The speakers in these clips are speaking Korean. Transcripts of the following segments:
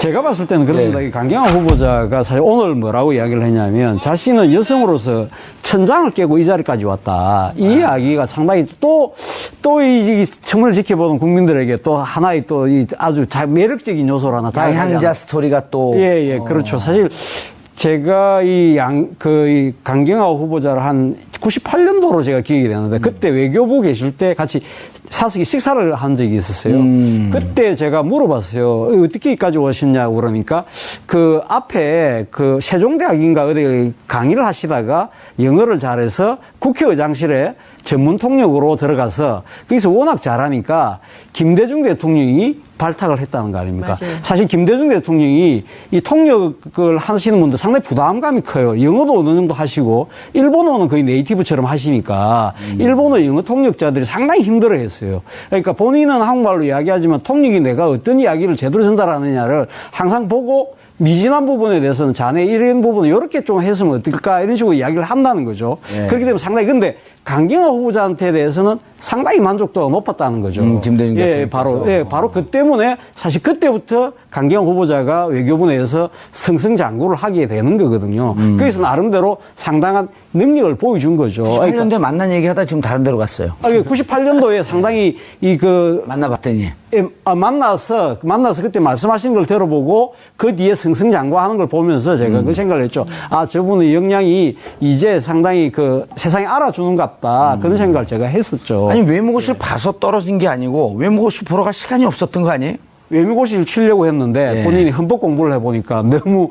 제가 봤을 때는 그렇습니다. 네. 이 강경화 후보자가 사실 오늘 뭐라고 이야기를 했냐면 자신은 여성으로서 천장을 깨고 이 자리까지 왔다. 이 이야기가 상당히 또, 또 이 청문을 지켜보는 국민들에게 또 하나의 또이 아주 자- 매력적인 요소로 하나 양향자 스토리가 또. 예, 예, 그렇죠. 사실 제가 이 양, 그, 이 강경화 후보자를 한 98년도로 제가 기억이 되는데 그때 외교부 계실 때 같이 사석이 식사를 한 적이 있었어요. 그때 제가 물어봤어요. 어떻게까지 오셨냐고 그러니까 그 앞에 그 세종대학인가 어디 강의를 하시다가 영어를 잘해서 국회의장실에 전문 통역으로 들어가서 거기서 워낙 잘하니까 김대중 대통령이 발탁을 했다는 거 아닙니까? 맞아요. 사실 김대중 대통령이 이 통역을 하시는 분들 상당히 부담감이 커요. 영어도 어느 정도 하시고 일본어는 거의 네이티브처럼 하시니까 일본어 영어 통역자들이 상당히 힘들어 했어요. 그러니까 본인은 한국말로 이야기하지만 통역이 내가 어떤 이야기를 제대로 전달하느냐를 항상 보고 미진한 부분에 대해서는 자네 이런 부분은 이렇게 좀 했으면 어떨까 이런 식으로 이야기를 한다는 거죠. 예. 그렇기 때문에 상당히 근데 강경화 후보자한테 대해서는 상당히 만족도가 높았다는 거죠. 음, 김대중 예, 대통령께서. 바로 예, 바로 그 때문에 사실 그때부터 강경 후보자가 외교부 내에서 승승장구를 하게 되는 거거든요. 음. 그래서 나름대로 상당한 능력을 보여준 거죠. 8년도에 만난 얘기하다 지금 다른 데로 갔어요. 98년도에 상당히 이 그 만나봤더니. 예, 아, 만나서 만나서 그때 말씀하신 걸 들어보고 그 뒤에 승승장구하는 걸 보면서 제가 음. 그 생각을 했죠. 아 저분의 역량이 이제 상당히 그 세상이 알아주는 것 같다 그런 생각을 제가 했었죠. 음. 아니, 외모고시를 봐서 떨어진 게 아니고 외모고시 보러 갈 시간이 없었던 거 아니에요? 외미고시를 치려고 했는데 예. 본인이 헌법 공부를 해보니까 너무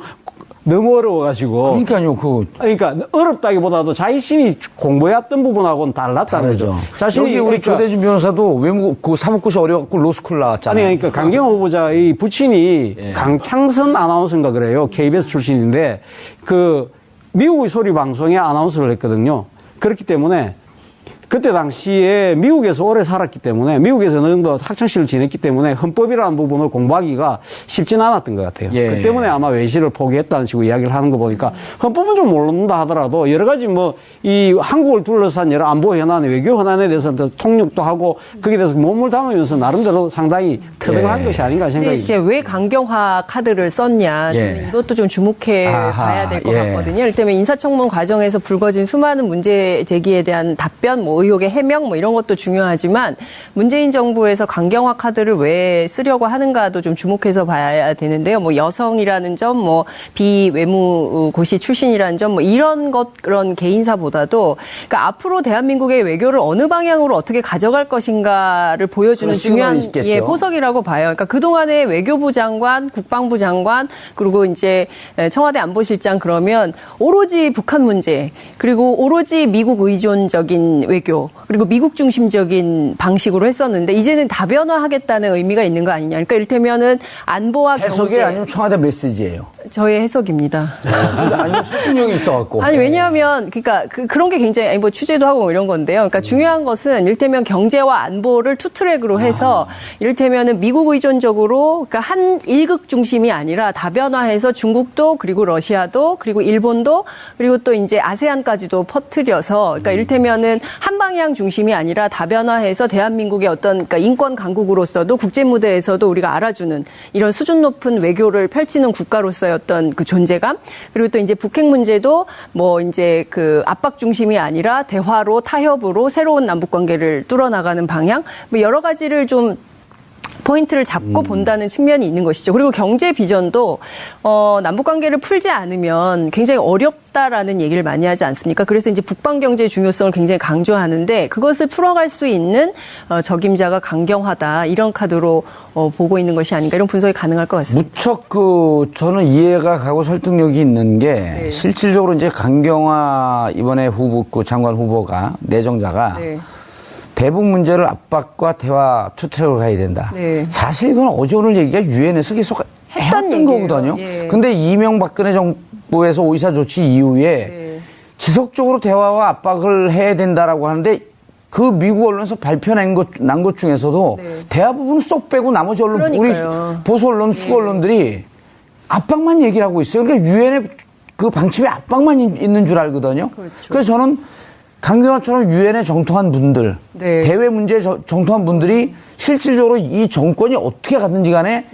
너무 어려워가지고 그러니까요, 그. 그러니까 어렵다기보다도 자신이 공부해왔던 부분하고는 달랐다는. 거죠. 자신이 우리 그러니까 조대준 변호사도 외모, 그 사법고시 어려갖고 로스쿨 나왔잖아요. 아니, 그러니까 강경호 후보자의 부친이 예. 강창선 아나운서인가 그래요. KBS 출신인데, 그, 미국의 소리 방송에 아나운서를 했거든요. 그렇기 때문에, 그때 당시에 미국에서 오래 살았기 때문에, 미국에서 어느 정도 학창시를 지냈기 때문에 헌법이라는 부분을 공부하기가 쉽지는 않았던 것 같아요. 예. 그 때문에 아마 외시를 포기했다는 식으로 이야기를 하는 거 보니까 헌법은 좀 모른다 하더라도 여러 가지 뭐 이 한국을 둘러싼 여러 안보 현안, 외교 현안에 대해서 더 통역도 하고 거기에 대해서 몸을 담으면서 나름대로 상당히 터득한 예. 것이 아닌가 생각이 이제 왜 강경화 카드를 썼냐 저는 예. 이것도 좀 주목해 아하, 봐야 될것 예. 같거든요. 이를테면 인사청문 과정에서 불거진 수많은 문제 제기에 대한 답변, 뭐 의혹의 해명, 뭐 이런 것도 중요하지만 문재인 정부에서 강경화 카드를 왜 쓰려고 하는가도 좀 주목해서 봐야 되는데요. 뭐 여성이라는 점, 뭐 비외무 고시 출신이라는 점, 뭐 이런 것 그런 개인사보다도 그러니까 앞으로 대한민국의 외교를 어느 방향으로 어떻게 가져갈 것인가를 보여주는 중요한. 예, 포석이라고 봐요. 그러니까 그 동안에 외교부 장관, 국방부 장관, 그리고 이제 청와대 안보실장 그러면 오로지 북한 문제, 그리고 오로지 미국 의존적인 외교, 그리고 미국 중심적인 방식으로 했었는데 이제는 다변화하겠다는 의미가 있는 거 아니냐. 그러니까 이를테면은 안보와 해석이 경제 아니면 청와대 메시지예요. 저의 해석입니다. 근데 아니면 설득력이 있어갖고. 아니 왜냐하면 그러니까 그, 그런 게 굉장히 아니, 뭐 취재도 하고 뭐 이런 건데요. 그러니까 중요한 것은 이를테면 경제와 안보를 투트랙으로 해서 이를테면은 미국 의존적으로 그러니까 한 일극 중심이 아니라 다변화해서 중국도 그리고 러시아도 그리고 일본도 그리고 또 이제 아세안까지도 퍼뜨려서 그러니까 이를테면은 한 방향 중심이 아니라 다변화해서 대한민국의 어떤 그러니까 인권 강국으로서도 국제 무대에서도 우리가 알아주는 이런 수준 높은 외교를 펼치는 국가로서의 어떤 그 존재감 그리고 또 이제 북핵 문제도 뭐 이제 그 압박 중심이 아니라 대화로 타협으로 새로운 남북 관계를 뚫어 나가는 방향 뭐 여러 가지를 좀 포인트를 잡고 본다는 측면이 있는 것이죠. 그리고 경제 비전도 어, 남북 관계를 풀지 않으면 굉장히 어렵다라는 얘기를 많이 하지 않습니까? 그래서 이제 북방 경제의 중요성을 굉장히 강조하는데 그것을 풀어갈 수 있는 어, 적임자가 강경하다 이런 카드로 어, 보고 있는 것이 아닌가 이런 분석이 가능할 것 같습니다. 무척 그 저는 이해가 가고 설득력이 있는 게 네. 실질적으로 이제 강경화 이번에 후보 그 장관 후보가 내정자가 네. 대북 문제를 압박과 대화 투트랙으로 가야 된다. 네. 사실 이건 어제 오늘 얘기가 유엔에서 계속 했던 얘기예요. 거거든요. 예. 근데 이명박근혜 정부에서 오이사 조치 이후에 네. 지속적으로 대화와 압박을 해야 된다라고 하는데 그 미국 언론에서 발표난 것, 난 것 중에서도 네. 대화 부분은 쏙 빼고 나머지 언론, 그러니까요. 우리 보수 언론, 수고 언론들이 압박만 얘기를 하고 있어요. 그러니까 유엔의 그 방침에 압박만 있- 있는 줄 알거든요. 그렇죠. 그래서 저는 강경화처럼 유엔에 정통한 분들, 네. 대외 문제에 저- 정통한 분들이 실질적으로 이 정권이 어떻게 갔는지 간에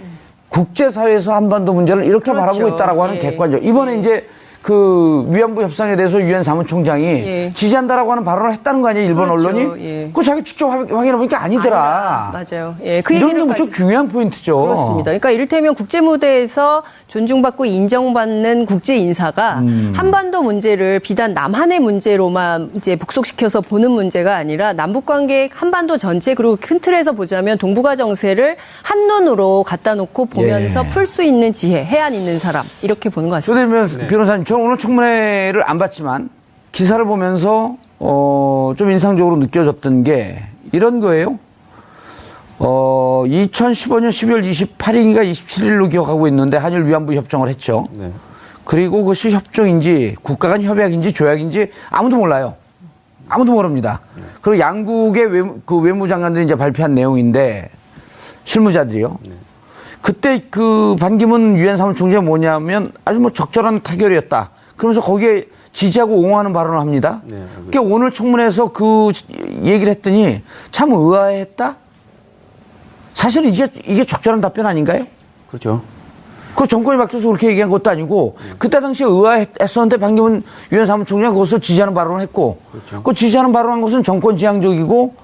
국제사회에서 한반도 문제를 이렇게 그렇죠. 바라보고 있다라고 하는 예. 객관적. 이번에 이제 그 위안부 협상에 대해서 유엔 사무총장이 예. 지지한다라고 하는 발언을 했다는 거 아니에요, 일본 그렇죠. 언론이? 예. 그거 자기 직접 확- 확인해 보니까 아니더라. 아니다. 맞아요. 예, 그 이런 게 무척 중요한 포인트죠. 그렇습니다. 그러니까 이를테면 국제 무대에서 존중받고 인정받는 국제 인사가 음. 한반도 문제를 비단 남한의 문제로만 이제 복속시켜서 보는 문제가 아니라 남북 관계 한반도 전체 그리고 큰 틀에서 보자면 동북아 정세를 한 눈으로 갖다 놓고 보면서 예. 풀수 있는 지혜, 해안 있는 사람 이렇게 보는 것 같습니다. 그러면 변호사님, 저는 오늘 청문회를 안 봤지만 기사를 보면서 어, 좀 인상적으로 느껴졌던 게 이런 거예요. 어, 2015년 12월 28일인가 27일로 기억하고 있는데 한일 위안부 협정을 했죠. 네. 그리고 그것이 협정인지 국가 간 협약인지 조약인지 아무도 몰라요. 아무도 모릅니다. 그리고 양국의 외무, 그 외무장관들이 이제 발표한 내용인데 실무자들이요. 그때 그 반기문 유엔 사무총장이 뭐냐면 아주 뭐 적절한 타결이었다. 그러면서 거기에 지지하고 옹호하는 발언을 합니다. 네, 그러니까 오늘 청문회에서 그 얘기를 했더니 참 의아했다? 사실은 이게, 이게 적절한 답변 아닌가요? 그렇죠. 그 정권이 바뀌어서 그렇게 얘기한 것도 아니고 그때 당시에 의아했었는데 반기문 유엔 사무총장이 그것을 지지하는 발언을 했고 그 지지하는 발언한 것은 정권 지향적이고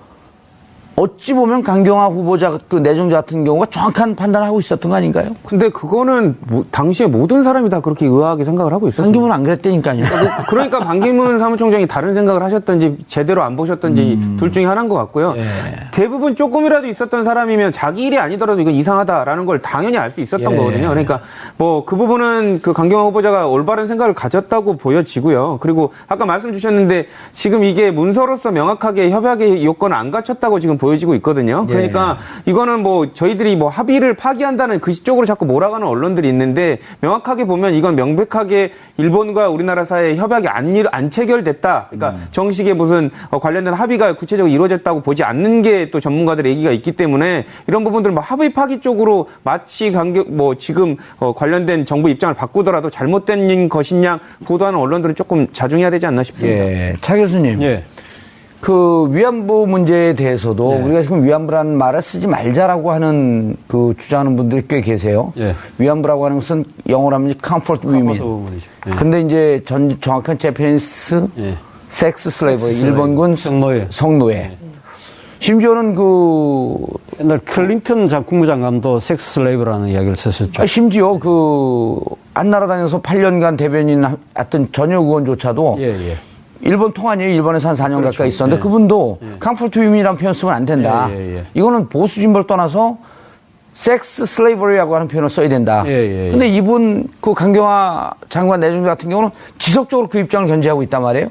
어찌 보면 강경화 후보자 그 내정자 같은 경우가 정확한 판단을 하고 있었던 거 아닌가요? 근데 그거는 뭐- 당시에 모든 사람이 다 그렇게 의아하게 생각을 하고 있었어요. 반기문 안 그랬다니까요. 그러니까 반기문 사무총장이 다른 생각을 하셨던지 제대로 안 보셨던지 둘 중에 하나인 것 같고요. 예. 대부분 조금이라도 있었던 사람이면 자기 일이 아니더라도 이건 이상하다라는 걸 당연히 알 수 있었던 예. 거거든요. 그러니까 뭐 그 부분은 그 강경화 후보자가 올바른 생각을 가졌다고 보여지고요. 그리고 아까 말씀 주셨는데 지금 이게 문서로서 명확하게 협약의 요건을 안 갖췄다고 지금 보여지고 있거든요. 예. 그러니까 이거는 뭐 저희들이 뭐 합의를 파기한다는 그 쪽으로 자꾸 몰아가는 언론들이 있는데 명확하게 보면 이건 명백하게 일본과 우리나라 사이에 협약이 안, 일- 안 체결됐다. 그러니까 정식의 무슨 어, 관련된 합의가 구체적으로 이루어졌다고 보지 않는 게 또 전문가들의 얘기가 있기 때문에 이런 부분들은 뭐 합의 파기 쪽으로 마치 간격 뭐 지금 어, 관련된 정부 입장을 바꾸더라도 잘못된 것이냐 보도하는 언론들은 조금 자중해야 되지 않나 싶습니다. 예. 차 교수님. 예. 그 위안부 문제에 대해서도 우리가 지금 위안부라는 말을 쓰지 말자라고 하는 그 주장하는 분들이 꽤 계세요. 예. 위안부라고 하는 것은 영어로 하면 comfort women. 예. 근데 이제 전 정확한 제페니스 예. 섹스 슬레이버 일본군 성노예. 성노예. 심지어는 그 옛날 클린턴 장 국무장관도 섹스 슬레이브라는 이야기를 썼었죠. 아, 심지어 그 한나라당에서 8년간 대변인 했던 전역 의원조차도 예, 예. 일본 통화니에요. 일본에서 한 4년 그렇죠. 가까이 있었는데 예. 그분도 컴포트 위민이라는 표현 쓰면 안 된다. 예, 예, 예. 이거는 보수 진보를 떠나서 섹스 슬레이버리라고 하는 표현을 써야 된다. 예, 예, 예. 근데 이분 그 강경화 장관 내정자 같은 경우는 지속적으로 그 입장을 견지하고 있단 말이에요.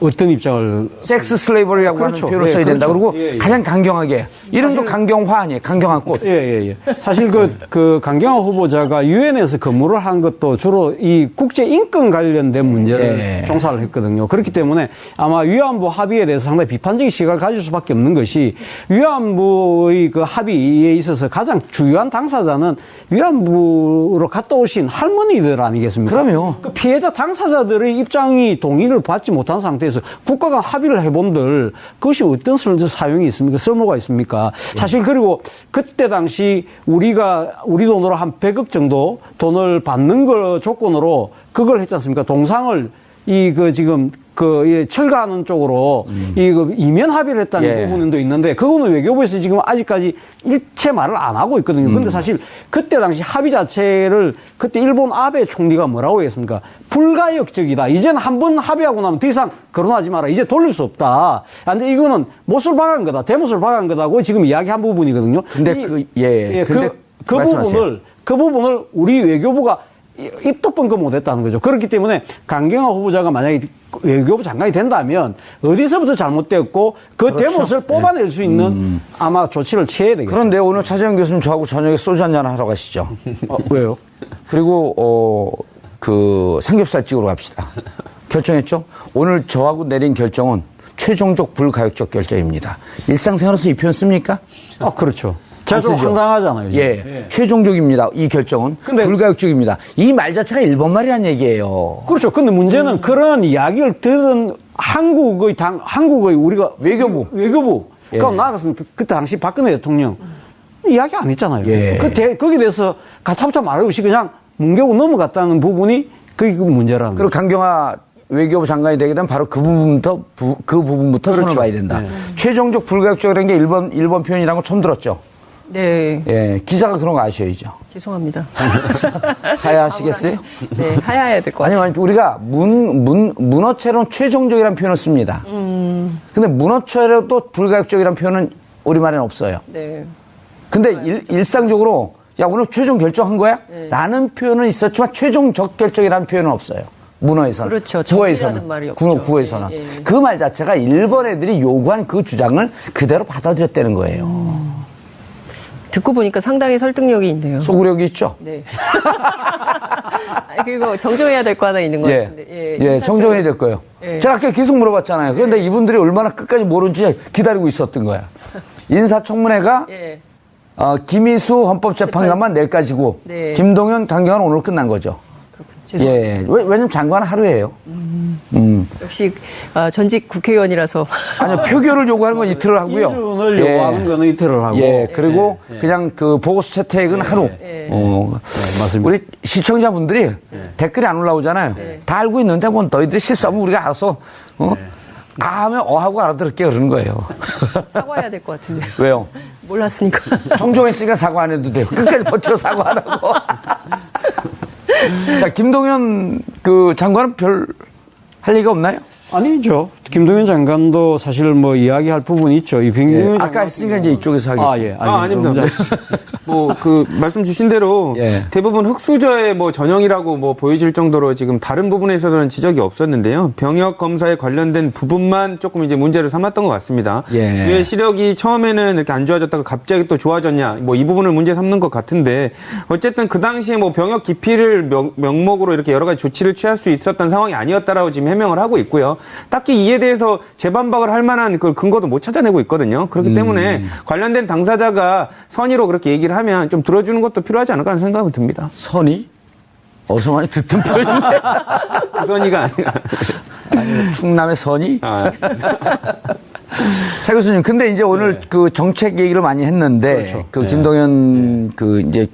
어떤 입장을 섹스 슬레이버리라고 그렇죠. 하는 표현을 예, 써야 된다. 그렇죠. 그리고 예, 예. 가장 강경하게 이름도 강경화 아니에요. 강경한 꽃. 예, 예, 예. 사실 그, 그, 강경화 후보자가 유엔에서 근무를 한 것도 주로 이 국제 인권 관련된 문제를 예. 종사를 했거든요. 그렇기 때문에 아마 위안부 합의에 대해서 상당히 비판적인 시각을 가질 수밖에 없는 것이 위안부의 그 합의에 있어서 가장 주요한 당사자는 위안부로 갔다 오신 할머니들 아니겠습니까? 그럼요. 그 피해자 당사자들의 입장이 동의를 받지 못한 상태 에서 국가가 합의를 해본들 그것이 어떤 쓸- 사용이 있습니까? 쓸모가 있습니까? 사실 그리고 그때 당시 우리가 우리 돈으로 한 100억 정도 돈을 받는 걸 조건으로 그걸 했지 않습니까? 동상을 이 그 지금 그 예, 철거하는 쪽으로 이그 이면 합의를 했다는 예. 부분도 있는데 그거는 외교부에서 지금 아직까지 일체 말을 안 하고 있거든요. 근데 사실 그때 당시 합의 자체를 그때 일본 아베 총리가 뭐라고 했습니까? 불가역적이다. 이제는 한번 합의하고 나면 더 이상 거론하지 마라. 이제 돌릴 수 없다. 근데 이거는 못을 박은 거다. 대못을 박은 거다고 지금 이야기한 부분이거든요. 근데 이- 그- 예, 근데 그, 그 말씀하세요. 부분을 그 부분을 우리 외교부가 입도 뻥긋 못했다는 거죠. 그렇기 때문에 강경화 후보자가 만약에 외교부 장관이 된다면 어디서부터 잘못됐고 그 대못을 뽑아낼 수 있는 아마 조치를 취해야 되겠죠. 그런데 오늘 차재현 교수님 저하고 저녁에 소주 한잔 하러 가시죠. 어, 왜요? 그리고 어, 그 삼겹살 찍으러 갑시다. 결정했죠? 오늘 저하고 내린 결정은 최종적 불가역적 결정입니다. 일상생활에서 이 표현 씁니까? 아 그렇죠. 쓰죠. 황당하잖아요. 지금. 예, 최종적입니다. 이 결정은 근데- 불가역적입니다. 이 말 자체가 일본 말이란 얘기예요. 그렇죠. 근데 문제는 그런 이야기를 들은 한국의 당, 한국의 우리가 외교부. 외교부. 예. 나아가서 그- 그때 당시 박근혜 대통령 이야기 안 했잖아요. 예. 그 대, 거기에 대해서 가타부타 말할 없이 그냥 뭉개고 넘어갔다는 부분이 그게 그 문제라는 그리고. 강경화 외교부 장관이 되게 되면 바로 그 부분부터 부- 그 부분부터 손을 봐야 된다. 최종적 불가역적이라는 게 일본 일본 표현이라는 거 처음 들었죠. 네, 예, 기자가 그런 거 아셔야죠. 죄송합니다. 하야하시겠어요? 네, 하야해야 될 것 같아요. 아니면 우리가 문, 문, 문어체로는 최종적이라는 표현을 씁니다. 음. 근데 문어체로도 불가역적이라는 표현은 우리말에는 없어요. 네. 근데 일, 일상적으로 야 오늘 최종 결정한 거야? 네. 라는 표현은 있었지만 최종적 결정이라는 표현은 없어요. 문어에서는. 그렇죠. 구어에서는. 정리라는 말이 없죠. 구- 구어에서는. 예, 예. 그말 자체가 일본 애들이 요구한 그 주장을 그대로 받아들였다는 거예요. 음. 듣고 보니까 상당히 설득력이 있네요. 소구력이 있죠? 네. 그리고 정정해야 될 거 하나 있는 것 예. 같은데. 예, 인사청문- 정정해야 될 거예요. 예. 제가 아까 계속 물어봤잖아요. 그런데 이분들이 얼마나 끝까지 모른지 기다리고 있었던 거야. 인사청문회가 예. 어, 김희수 헌법재판관만 내일까지고 네. 김동연 강경화는 오늘 끝난 거죠. 죄송합니다. 예. 왜, 왜냐면 장관은 하루예요. 음. 역시 아, 전직 국회의원이라서 아니요, 표결을 요구하는 건 이틀을 하고요. 기준을 예. 요구하는 거는 이틀을 하고. 예, 그리고 그냥 그 보고서 채택은 하루. 예. 어, 네, 맞습니다. 우리 시청자분들이 댓글이 안 올라오잖아요. 다 알고 있는데 뭐 너희들이 실수하면 우리가 알아서 어? 아 하면 어하고 알아들을게 그러는 거예요. 사과해야 될 것 같은데. 왜요? 몰랐으니까. 정정했으니까 사과 안 해도 돼요. 끝까지 버텨 사과하라고. 자, 김동연 그 장관은 별 할 얘기가 없나요? 아니죠. 김동연 장관도 사실 뭐 이야기할 부분이 있죠. 이 예, 김동연 장관 아까 했으니까 이제 이쪽에서 하겠 아, 예. 아, 아닙니다. 뭐, 그, 말씀 주신 대로 예. 대부분 흑수저의 뭐 전형이라고 뭐 보여질 정도로 지금 다른 부분에 있어서는 지적이 없었는데요. 병역 검사에 관련된 부분만 조금 이제 문제를 삼았던 것 같습니다. 예. 왜 시력이 처음에는 이렇게 안 좋아졌다가 갑자기 또 좋아졌냐. 뭐 이 부분을 문제 삼는 것 같은데 어쨌든 그 당시에 뭐 병역 기피를 명, 명목으로 이렇게 여러 가지 조치를 취할 수 있었던 상황이 아니었다라고 지금 해명을 하고 있고요. 딱히 이에 대해서 재반박을 할 만한 그 근거도 못 찾아내고 있거든요. 그렇기 때문에 관련된 당사자가 선의로 그렇게 얘기를 하면 좀 들어주는 것도 필요하지 않을까 하는 생각은 듭니다. 선이? 어서 많이 듣던 표현인데. 그 선의가 아니라. 아니, 충남의 선이? 아, 차 교수님, 근데 이제 오늘 그 정책 얘기를 많이 했는데, 그 김동연 그 이제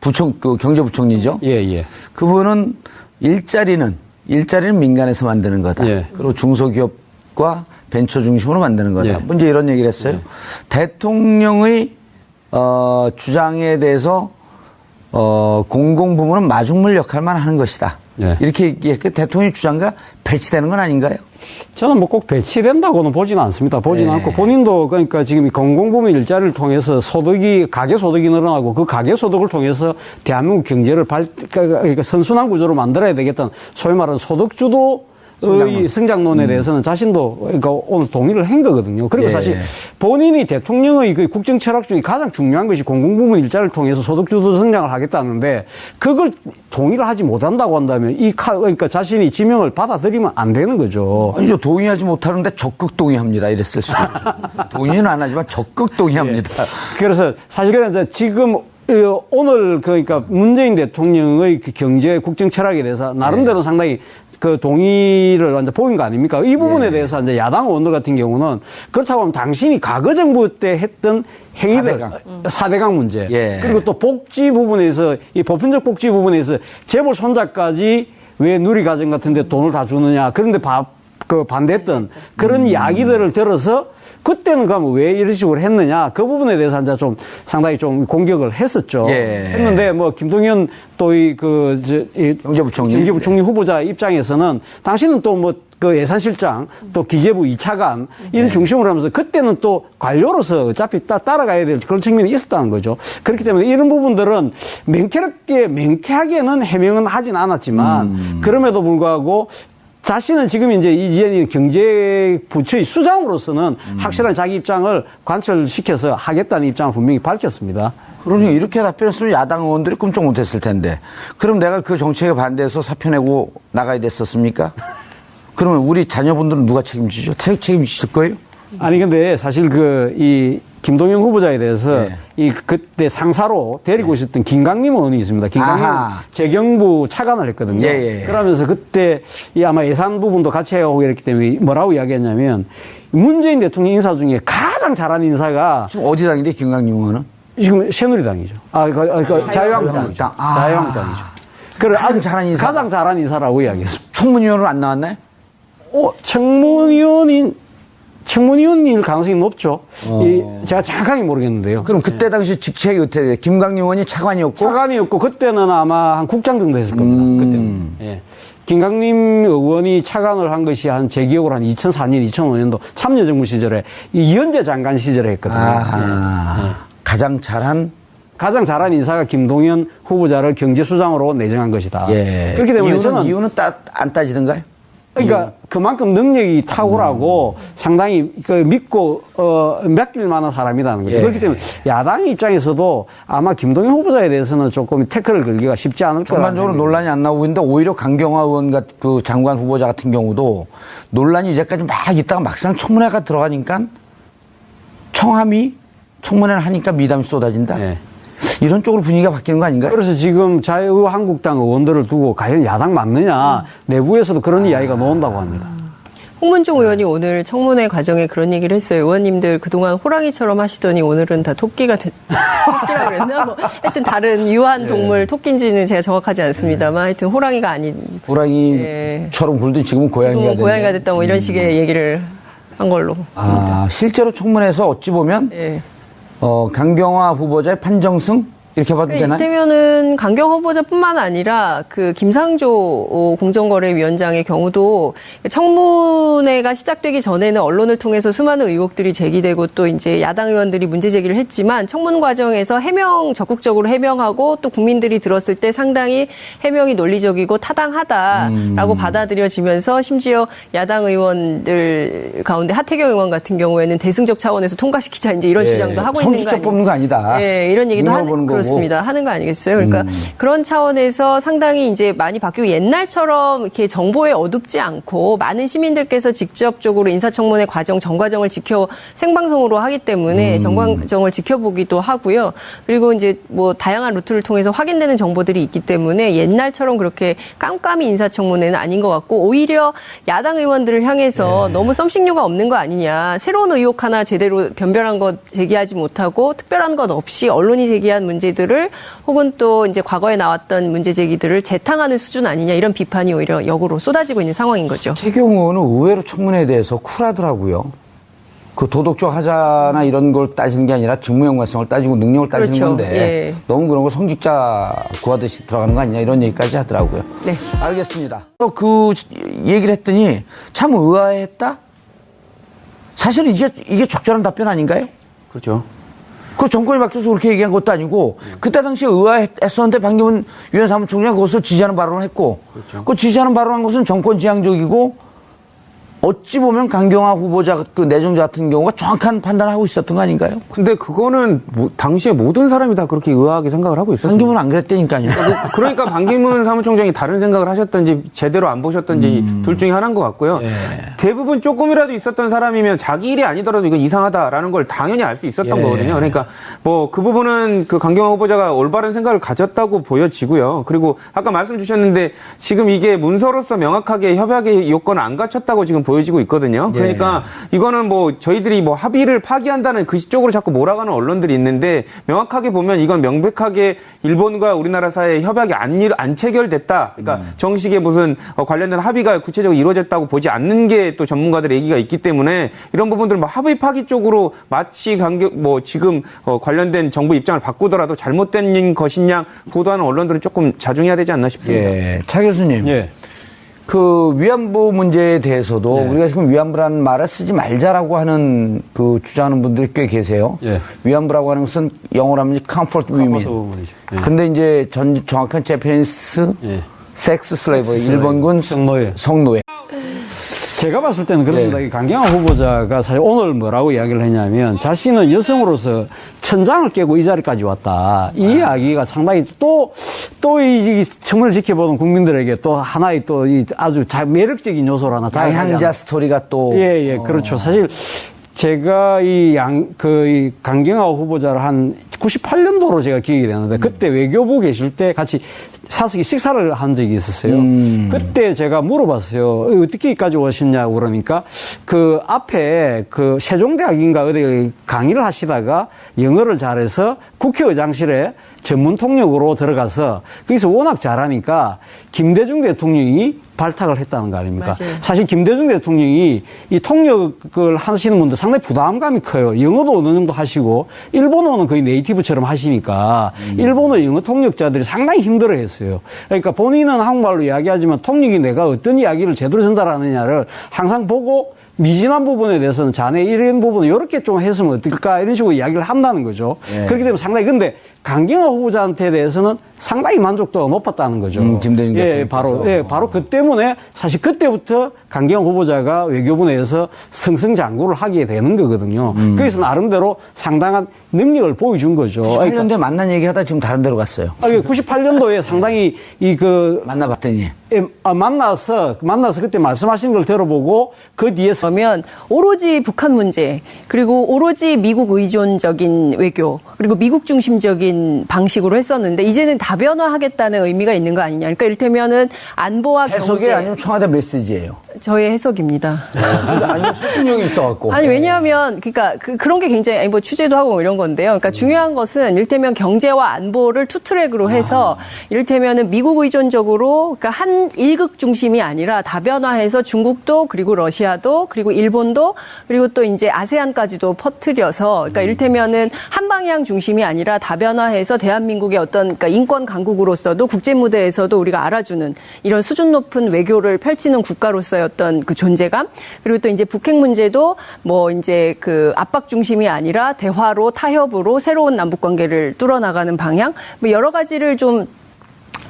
부총, 그 경제부총리죠? 예, 예. 그분은 일자리는, 일자리는 민간에서 만드는 거다. 예. 그리고 중소기업 과 벤처 중심으로 만드는 거다. 예. 뭐 이제 이런 얘기를 했어요. 대통령의 어, 주장에 대해서 어, 공공부문은 마중물 역할만 하는 것이다. 예. 이렇게 얘기했고 대통령의 주장과 배치되는 건 아닌가요? 저는 뭐 꼭 배치된다고는 보지는 않습니다. 보지는 네. 않고 본인도 그러니까 지금 이 공공부문 일자리를 통해서 소득이 가계 소득이 늘어나고 그 가계 소득을 통해서 대한민국 경제를 발 그러니까 선순환 구조로 만들어야 되겠다는 소위 말하는 소득주도 의 성장론에 대해서는 자신도 그러니까 오늘 동의를 한 거거든요. 그리고 음. 예. 사실 본인이 대통령의 그 국정 철학 중에 가장 중요한 것이 공공부문 일자리를 통해서 소득주도 성장을 하겠다는데 그걸 동의를 하지 못한다고 한다면 이 카, 그러니까 자신이 지명을 받아들이면 안 되는 거죠. 아니죠. 동의하지 못하는데 적극 동의합니다. 이랬을 수도. 동의는 안 하지만 적극 동의합니다. 그래서 사실은 지금 어, 오늘 그러니까 문재인 대통령의 그 경제 국정 철학에 대해서 나름대로 네. 상당히 그 동의를 완전 보인 거 아닙니까? 이 부분에 네. 대해서 이제 야당 의원들 같은 경우는 그렇다고 하면 당신이 과거 정부 때 했던 행위들 사대강. 사대강 문제 예. 그리고 또 복지 부분에서 이 보편적 복지 부분에서 재벌 손자까지 왜 누리 가정 같은 데 돈을 다 주느냐 그런데 바, 그 반대했던 그런 음. 이야기들을 들어서 그때는 그럼 왜 이런 식으로 했느냐 그 부분에 대해서 이제 좀 상당히 좀 공격을 했었죠. 예. 했는데 뭐 김동연 또이그 경제부총리. 경제부총리 후보자 입장에서는 당신은 또뭐 그 예산실장 또 기재부 이차관 이런 네. 중심으로 하면서 그때는 또 관료로서 어차피 따, 따라가야 될 그런 측면이 있었다는 거죠. 그렇기 때문에 이런 부분들은 맹쾌하게 맹쾌하게는 해명은 하진 않았지만 음. 그럼에도 불구하고 자신은 지금 이제 이재현 경제 부처의 수장으로서는 음. 확실한 자기 입장을 관철시켜서 하겠다는 입장을 분명히 밝혔습니다. 그러니 이렇게 답변했으면 야당 의원들이 꿈쩍 못했을 텐데. 그럼 내가 그 정책에 반대해서 사표 내고 나가야 됐었습니까? 그러면 우리 자녀분들은 누가 책임지죠? 책- 책임지실 거예요? 아니 근데 사실 그 이 김동연 후보자에 대해서 네. 이 그때 상사로 데리고 있었던 김강림 의원이 있습니다. 김강림 아하. 재경부 차관을 했거든요. 예, 예. 그러면서 그때 이 아마 예산 부분도 같이 하고 이랬기 때문에 뭐라고 이야기했냐면 문재인 대통령 인사 중에 가장 잘하는 인사가 지금 어디 당인데 김강림 의원은? 지금 새누리당이죠. 아, 그, 그, 그 자유한국당이죠. 자유한국당. 아. 자유한국당이죠. 그래, 아주 잘한 인사. 가장 잘한 인사라고 이야기했습니다. 청문위원으로 안 나왔나요? 어, 청문위원인, 청문위원일 가능성이 높죠. 어. 이, 제가 정확하게 모르겠는데요. 그럼 그때 당시 직책이 어떻게 돼요? 김광림 의원이 차관이었고 차관이었고, 그때는 아마 한 국장 정도 했을 겁니다. 음. 그때는. 예. 김강림 의원이 차관을 한 것이 한 제 기억으로 한 2004년, 2005년도 참여정부 시절에 이 이현재 장관 시절에 했거든요. 예. 아하. 가장 잘한 가장 잘한 인사가 김동연 후보자를 경제수장으로 내정한 것이다. 예. 그렇기 때문에 이유는 저는 이유는 따, 안 따지던가요? 그러니까 그만큼 능력이 탁월하고 상당히 그 믿고 어 맡길 만한 사람이라는 거죠. 예. 그렇기 때문에 야당 입장에서도 아마 김동연 후보자에 대해서는 조금 태클을 걸기가 쉽지 않을 거라. 전반적으로 논란이 안 나오고 있는데 오히려 강경화 의원 같, 그 장관 후보자 같은 경우도 논란이 이제까지 막 있다가 막상 청문회가 들어가니까 청함이 청문회를 하니까 미담이 쏟아진다. 예. 이런 쪽으로 분위기가 바뀌는 거 아닌가요? 그래서 지금 자유한국당 의원들을 두고 과연 야당 맞느냐 내부에서도 그런 이야기가 나온다고 합니다. 홍문종 의원이 오늘 청문회 과정에 그런 얘기를 했어요. 의원님들 그동안 호랑이처럼 하시더니 오늘은 다 토끼가 됐, 토끼라 그랬나? 뭐, 하여튼 다른 유한 동물 토끼인지는 제가 정확하지 않습니다만 하여튼 호랑이가 아닌 호랑이처럼 굴든 지금은 고양이가 지금은 됐네. 고양이가 됐다 뭐 이런 식의 얘기를 한 걸로. 아, 실제로 청문회에서 어찌 보면 예. 어, 강경화 후보자의 판정승 이렇게 봐도 되나요? 이때면은 강경 후보자뿐만 아니라 그 김상조 어, 공정거래위원장의 경우도 청문회가 시작되기 전에는 언론을 통해서 수많은 의혹들이 제기되고 또 이제 야당 의원들이 문제 제기를 했지만 청문 과정에서 해명 적극적으로 해명하고 또 국민들이 들었을 때 상당히 해명이 논리적이고 타당하다라고 받아들여지면서 심지어 야당 의원들 가운데 하태경 의원 같은 경우에는 대승적 차원에서 통과시키자 이제 이런 예, 주장도 하고 있는 거 아니에요? 뽑는 거 아니다. 예, 이런 얘기도 하는 거고. 그렇습니다. 하는 거 아니겠어요? 그러니까 그런 차원에서 상당히 이제 많이 바뀌고 옛날처럼 이렇게 정보에 어둡지 않고 많은 시민들께서 직접적으로 인사청문회 과정 정과정을 지켜 생방송으로 하기 때문에 정과정을 지켜보기도 하고요. 그리고 이제 뭐 다양한 루트를 통해서 확인되는 정보들이 있기 때문에 옛날처럼 그렇게 깜깜이 인사청문회는 아닌 것 같고 오히려 야당 의원들을 향해서 너무 썸씽류가 없는 거 아니냐. 새로운 의혹 하나 제대로 변별한 것 제기하지 못하고 특별한 것 없이 언론이 제기한 문제 들을 혹은 또 이제 과거에 나왔던 문제 제기들을 재탕하는 수준 아니냐 이런 비판이 오히려 역으로 쏟아지고 있는 상황인 거죠. 태경 의원은 의외로 청문회에 대해서 쿨하더라고요. 그 도덕적 하자나 이런 걸 따지는 게 아니라 직무 연관성을 따지고 능력을 따지는 그렇죠. 건데 예. 너무 그런 거 성직자 구하듯이 들어가는 거 아니냐 이런 얘기까지 하더라고요. 네. 알겠습니다. 또그 얘기를 했더니 참 의아했다. 사실은 이게 이게 적절한 답변 아닌가요? 그렇죠. 그 정권이 바뀌어서 그렇게 얘기한 것도 아니고 그때 당시에 의아했었는데 방기문 유엔 사무총장이 그것을 지지하는 발언을 했고 그 지지하는 발언한 것은 정권 지향적이고 어찌 보면 강경화 후보자 그 내정자 같은 경우가 정확한 판단을 하고 있었던 거 아닌가요? 근데 그거는 뭐- 당시에 모든 사람이 다 그렇게 의아하게 생각을 하고 있었어요. 방기문 안 그랬다니까요. 그러니까 반기문 사무총장이 다른 생각을 하셨던지 제대로 안 보셨던지 둘 중에 하나인 것 같고요. 예. 대부분 조금이라도 있었던 사람이면 자기 일이 아니더라도 이건 이상하다라는 걸 당연히 알 수 있었던 예. 거거든요. 그러니까 뭐 그 부분은 그 강경화 후보자가 올바른 생각을 가졌다고 보여지고요. 그리고 아까 말씀 주셨는데 지금 이게 문서로서 명확하게 협약의 요건을 안 갖췄다고 지금 보 여지고 있거든요. 예. 그러니까 이거는 뭐 저희들이 뭐 합의를 파기한다는 그 쪽으로 자꾸 몰아가는 언론들이 있는데 명확하게 보면 이건 명백하게 일본과 우리나라 사이에 협약이 안, 일- 안 체결됐다. 그러니까 정식의 무슨 어, 관련된 합의가 구체적으로 이루어졌다고 보지 않는 게 또 전문가들의 얘기가 있기 때문에 이런 부분들 뭐 합의 파기 쪽으로 마치 간격 뭐 지금 어, 관련된 정부 입장을 바꾸더라도 잘못된 것이냐 보도하는 언론들은 조금 자중해야 되지 않나 싶습니다. 예. 차 교수님. 예. 그 위안부 문제에 대해서도 우리가 지금 위안부라는 말을 쓰지 말자라고 하는 그 주장하는 분들이 꽤 계세요. 예. 위안부라고 하는 것은 영어로 하면 comfort women. 예. 근데 이제 전 정확한 제페니스 예. 섹스 슬레이버 일본군 성노예. 성노예. 제가 봤을 때는 그렇습니다. 예. 이 강경화 후보자가 사실 오늘 뭐라고 이야기를 했냐면 자신은 여성으로서 천장을 깨고 이 자리까지 왔다. 이 아. 이야기가 상당히 또, 또이 청문을 지켜보는 국민들에게 또 하나의 또이 아주 자- 매력적인 요소로 하나 않았- 스토리가 또 예, 예, 그렇죠. 사실 제가 이 양, 그, 이 강경화 후보자를 한 98년도로 제가 기억이 되는데, 그때 외교부 계실 때 같이 사석에 식사를 한 적이 있었어요. 그때 제가 물어봤어요. 어떻게까지 오셨냐고 그러니까, 그 앞에 그 세종대학인가 어디 강의를 하시다가 영어를 잘해서 국회의장실에 전문 통역으로 들어가서 거기서 워낙 잘하니까 김대중 대통령이 발탁을 했다는 거 아닙니까? 맞아요. 사실 김대중 대통령이 이 통역을 하시는 분들 상당히 부담감이 커요. 영어도 어느 정도 하시고 일본어는 거의 네이티브 처럼 하시니까 일본어 영어 통역자들이 상당히 힘들어 했어요. 그러니까 본인은 한국말로 이야기하지만 통역이 내가 어떤 이야기를 제대로 전달하느냐를 항상 보고 미진한 부분에 대해서는 자네 이런 부분은 이렇게 좀 했으면 어떨까 이런 식으로 이야기를 한다는 거죠. 예. 그렇기 때문에 상당히 근데 강경화 후보자한테 대해서는 상당히 만족도가 높았다는 거죠. 음, 김대중 예. 바로 예, 바로 그 때문에 사실 그때부터 강경 후보자가 외교부 내에서 승승장구를 하게 되는 거거든요. 음. 그래서 나름대로 상당한 능력을 보여준 거죠. 그러니까 8년도에 만난 얘기 하다 지금 다른 데로 갔어요. 98년도에 상당히 이 그 만나봤더니. 만나서 만나서 그때 말씀하신 걸 들어보고 그 뒤에서 그러면 오로지 북한 문제 그리고 오로지 미국 의존적인 외교 그리고 미국 중심적인 방식으로 했었는데 이제는 다변화하겠다는 의미가 있는 거 아니냐. 그러니까 이를테면은 안보와 해석이 경제 아니면 청와대 메시지예요. 저의 해석입니다. 근데 아니면 설득력이 있어갖고. 아니 왜냐하면 그러니까 그, 런게 굉장히 아니, 뭐 취재도 하고 뭐 이런 건데요. 그러니까 중요한 것은 이를테면 경제와 안보를 투트랙으로 해서 이를테면은 미국 의존적으로 그러니까 한 일극 중심이 아니라 다변화해서 중국도 그리고 러시아도 그리고 일본도 그리고 또 이제 아세안까지도 퍼뜨려서 그러니까 이를테면은 한 방향 중심이 아니라 다변화 해서 대한민국의 어떤 그러니까 인권 강국으로서도 국제 무대에서도 우리가 알아주는 이런 수준 높은 외교를 펼치는 국가로서의 어떤 그 존재감 그리고 또 이제 북핵 문제도 뭐 이제 그 압박 중심이 아니라 대화로 타협으로 새로운 남북 관계를 뚫어나가는 방향 뭐 여러 가지를 좀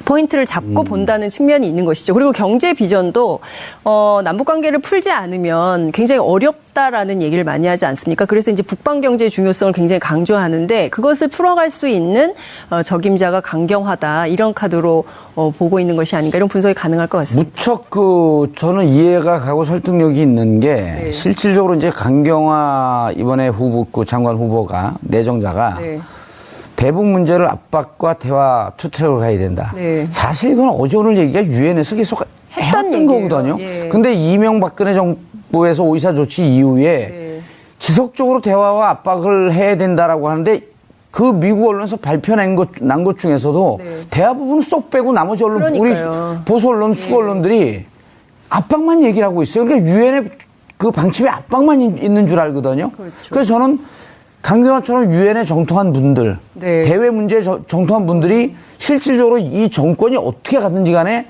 포인트를 잡고 본다는 측면이 있는 것이죠. 그리고 경제 비전도 어, 남북 관계를 풀지 않으면 굉장히 어렵다라는 얘기를 많이 하지 않습니까? 그래서 이제 북방 경제의 중요성을 굉장히 강조하는데 그것을 풀어갈 수 있는 어, 적임자가 강경하다 이런 카드로 어, 보고 있는 것이 아닌가 이런 분석이 가능할 것 같습니다. 무척 그 저는 이해가 가고 설득력이 있는 게 실질적으로 이제 강경화 이번에 후보 그 장관 후보가 내정자가 네. 대북 문제를 압박과 대화 투트랙으로 가야 된다. 네. 사실 이건 어제 오늘 얘기가 유엔에서 계속 했던 얘기예요. 거거든요. 예. 근데 이명박근혜 정부에서 오이사 조치 이후에 네. 지속적으로 대화와 압박을 해야 된다라고 하는데 그 미국 언론에서 발표난 것, 난 것 중에서도 네. 대화 부분은 쏙 빼고 나머지 언론, 그러니까요. 우리 보수 언론, 수고 언론들이 압박만 얘기를 하고 있어요. 그러니까 유엔의 그 방침에 압박만 있- 있는 줄 알거든요. 그렇죠. 그래서 저는 강경화처럼 유엔에 정통한 분들, 네. 대외 문제에 저- 정통한 분들이 실질적으로 이 정권이 어떻게 갔는지 간에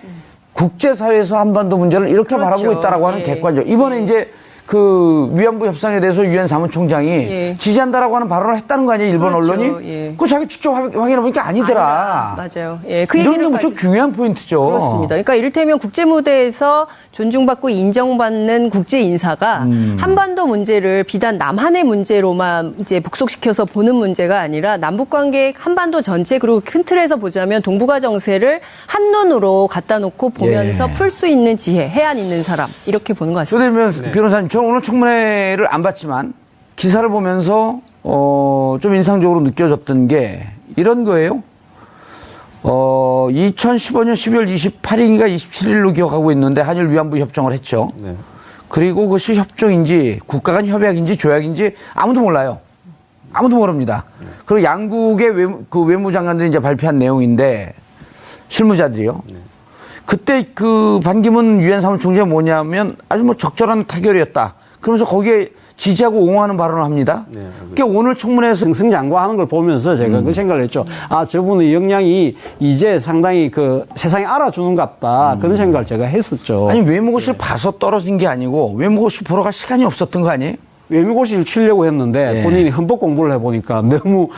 국제사회에서 한반도 문제를 이렇게 그렇죠. 바라보고 있다라고 하는 예. 객관적. 이번에 이제 그 위안부 협상에 대해서 유엔 사무총장이 예. 지지한다라고 하는 발언을 했다는 거 아니에요, 일본 그렇죠. 언론이? 예. 그거 자기 직접 확- 확인해 보니까 아니더라. 아니다. 맞아요. 예, 그 이런 게 무척 중요한 포인트죠. 그렇습니다. 그러니까 이를테면 국제 무대에서 존중받고 인정받는 국제 인사가 음. 한반도 문제를 비단 남한의 문제로만 이제 복속시켜서 보는 문제가 아니라 남북 관계 한반도 전체 그리고 큰 틀에서 보자면 동북아 정세를 한 눈으로 갖다 놓고 보면서 예. 풀수 있는 지혜, 해안 있는 사람 이렇게 보는 것 같습니다. 그러면 변호사님, 저는 오늘 청문회를 안 봤지만 기사를 보면서 어, 좀 인상적으로 느껴졌던 게 이런 거예요. 어, 2015년 12월 28일인가 27일로 기억하고 있는데 한일 위안부 협정을 했죠. 네. 그리고 그것이 협정인지 국가 간 협약인지 조약인지 아무도 몰라요. 아무도 모릅니다. 그리고 양국의 외무, 그 외무장관들이 이제 발표한 내용인데 실무자들이요. 그때 그 반기문 유엔 사무총장이 뭐냐면 아주 뭐 적절한 타결이었다. 그러면서 거기에 지지하고 옹호하는 발언을 합니다. 네, 그러니까 오늘 청문회에서 승승장구하는 걸 보면서 제가 음. 그 생각을 했죠. 아, 저분의 역량이 이제 상당히 그 세상이 알아주는 것 같다. 그런 생각을 제가 했었죠. 음. 아니 외무고시를 봐서 떨어진 게 아니고 외무고시 보러 갈 시간이 없었던 거 아니에요? 외무고시를 치려고 했는데 예. 본인이 헌법 공부를 해보니까 너무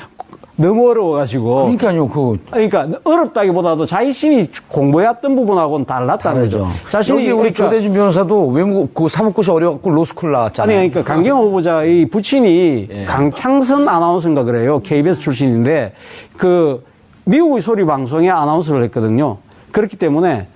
너무 어려워가지고 그러니까요. 그 그러니까 어렵다기보다도 자신이 공부해왔던 부분하고는 달랐다는. 거죠. 자신이 여기 우리 그러니까 조대준 변호사도 외무 그 사법고시 어려갖고 로스쿨 나왔잖아요. 아니, 그러니까 강경 후보자의 부친이 예. 강창선 아나운서인가 그래요. KBS 출신인데, 그, 미국의 소리 방송에 아나운서를 했거든요. 그렇기 때문에,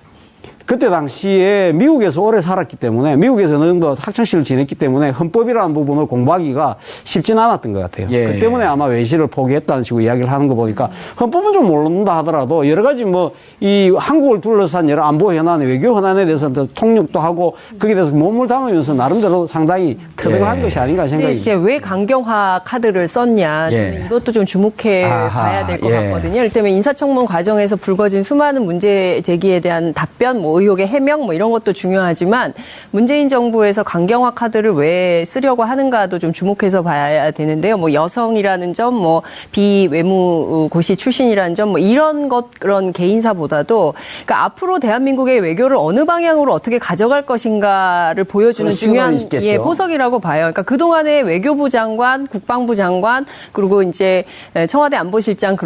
그때 당시에 미국에서 오래 살았기 때문에 미국에서 어느 정도 학창시를 지냈기 때문에 헌법이라는 부분을 공부하기가 쉽지는 않았던 것 같아요. 예. 그 때문에 아마 외시를 포기했다는 식으로 이야기를 하는 거 보니까 헌법은 좀 모른다 하더라도 여러 가지 뭐 이 한국을 둘러싼 여러 안보 현안, 외교 현안에 대해서 더 통역도 하고 거기에 대해서 몸을 담으면서 나름대로 상당히 터득한 예. 것이 아닌가 생각이 이제 왜 강경화 카드를 썼냐. 예. 저는 이것도 좀 주목해 아하, 봐야 될것 예. 같거든요. 이를테면 인사청문 과정에서 불거진 수많은 문제 제기에 대한 답변, 뭐 의혹의 해명, 뭐 이런 것도 중요하지만 문재인 정부에서 강경화 카드를 왜 쓰려고 하는가도 좀 주목해서 봐야 되는데요. 뭐 여성이라는 점, 뭐 비외무고시 출신이라는 점, 뭐 이런 것 그런 개인사보다도 그러니까 앞으로 대한민국의 외교를 어느 방향으로 어떻게 가져갈 것인가를 보여주는 중요한. 예, 포석이라고 봐요. 그러니까 그 동안에 외교부 장관, 국방부 장관, 그리고 이제 청와대 안보실장 그런